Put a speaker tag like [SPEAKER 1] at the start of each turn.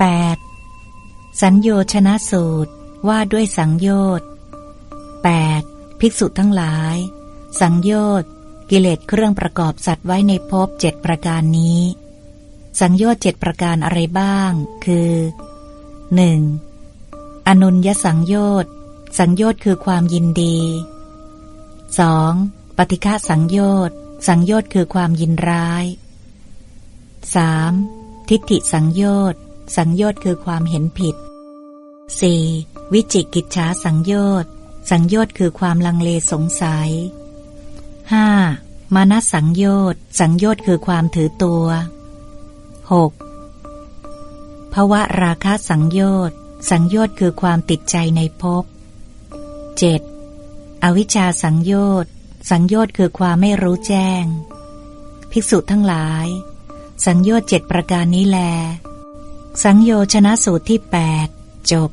[SPEAKER 1] 8. สัญโยชนะสูตรว่าด้วยสังโยชน์ 8. ภิกษุทั้งหลาย สังโยชน์กิเลสเครื่องประกอบสัตว์ไว้ในภพเจ็ดประการนี้ สังโยชน์เจ็ดประการอะไรบ้าง คือ 1. อนุญญสังโยชน์สังโยชน์คือความยินดี 2. ปฏิฆาสังโยชน์สังโยชน์คือความยินร้าย 3. ทิฏฐิสังโยชน์ สังโยชน์คือความเห็นผิด 4. วิจิกิจฉาสังโยชน์ สังโยชน์คือความลังเลสงสัย 5. มานะสังโยชน์ สังโยชน์คือความถือตัว 6. ภวะราคะสังโยชน์ สังโยชน์คือความติดใจในภพ 7. อวิชชาสังโยชน์ สังโยชน์คือความไม่รู้แจ้ง ภิกษุทั้งหลาย สังโยชน์เจ็ดประการนี้แล สังโยชนะสูตรที่ 8 จบ